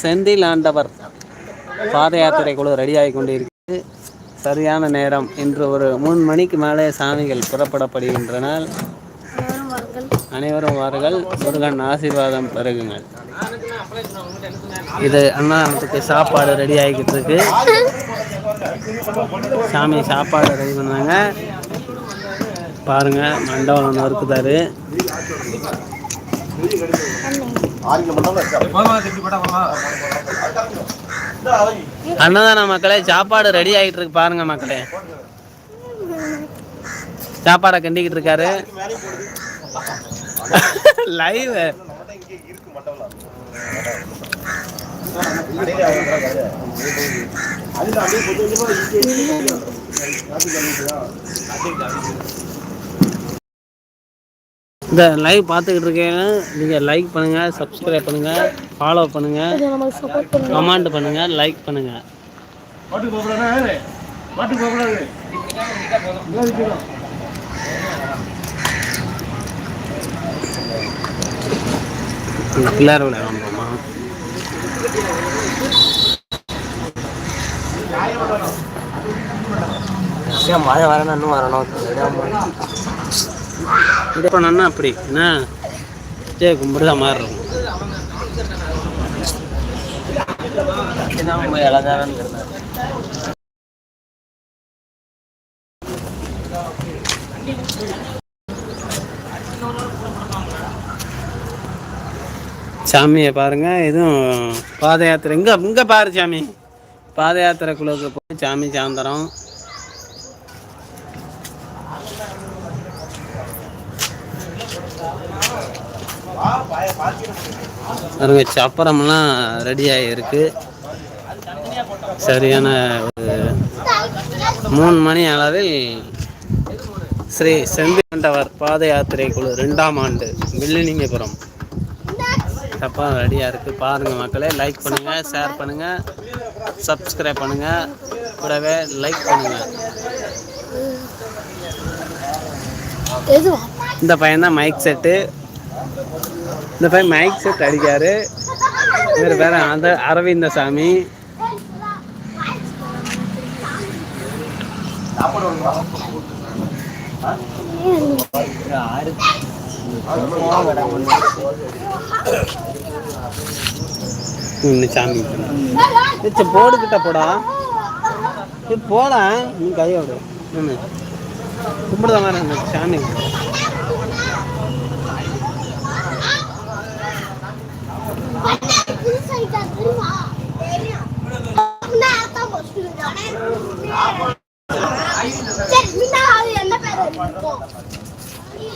செந்தில் ஆண்டவர் பாத யாத்திரை குழு ரெடியாகி கொண்டிருக்கு. சரியான நேரம். இன்று ஒரு மூணு மணிக்கு மேலே சாமிகள் புறப்படப்படுகின்றனால் அனைவரும் வாருங்கள். முருகன் ஆசீர்வாதம் பெருகுங்கள். இது அன்னதானத்துக்கு சாப்பாடு ரெடி ஆகிக்கிட்டு இருக்கு. சாமி சாப்பாடு ரெடி பண்ணாங்க. பாருங்க மண்டபம் நொறுக்குதாரு. அண்ணதான மக்களே சாப்பாடு ரெடி ஆகிட்டு இருக்கு பாருங்க மக்களே. சாப்பாடை கண்டிக்கிட்டு இருக்காரு. லைவ் இந்த லைவ் பார்த்துக்கிட்டு இருக்கீங்க நீங்கள் லைக் பண்ணுங்கள் சப்ஸ்கிரைப் பண்ணுங்கள் ஃபாலோ பண்ணுங்கள் கமெண்ட் பண்ணுங்கள் லைக் பண்ணுங்கள் பிள்ளையார் விளையாடுமா மழை வரணும் இன்னும் வரணும்? இப்போ நான் அப்படி. என்ன ஜெய கும்பிடுதா மாதிரி சாமியை பாருங்க. எதுவும் பாத யாத்திரை. இங்கே இங்கே பாரு சாமி. பாத யாத்திரை குழுவுக்கு போய் சாமி சாயந்தரம். பாருங்க சப்பரம்லாம் ரெடி இருக்குது சரியான ஒரு மூணு மணி அளவில் ஸ்ரீ செந்திகண்டவர் பாத யாத்திரை குழு ரெண்டாம் ஆண்டு வில்லிலிங்கபுரம் சப்பரம் ரெடியாக இருக்குது பாருங்கள் மக்களே லைக் பண்ணுங்கள் ஷேர் பண்ணுங்கள் சப்ஸ்கிரைப் பண்ணுங்கள் கூடவே லைக் பண்ணுங்கள் இந்த பையன் தான் மைக் செட்டு இந்த பையன் மைக் செட் அடிக்காரு. இவர் பேர் அந்த அரவிந்த சாமி. சாமி போடுக்கிட்ட போடா. இது போடா. நீ கையோடு என்ன கும்பிடுத சாமி என்ன பேர்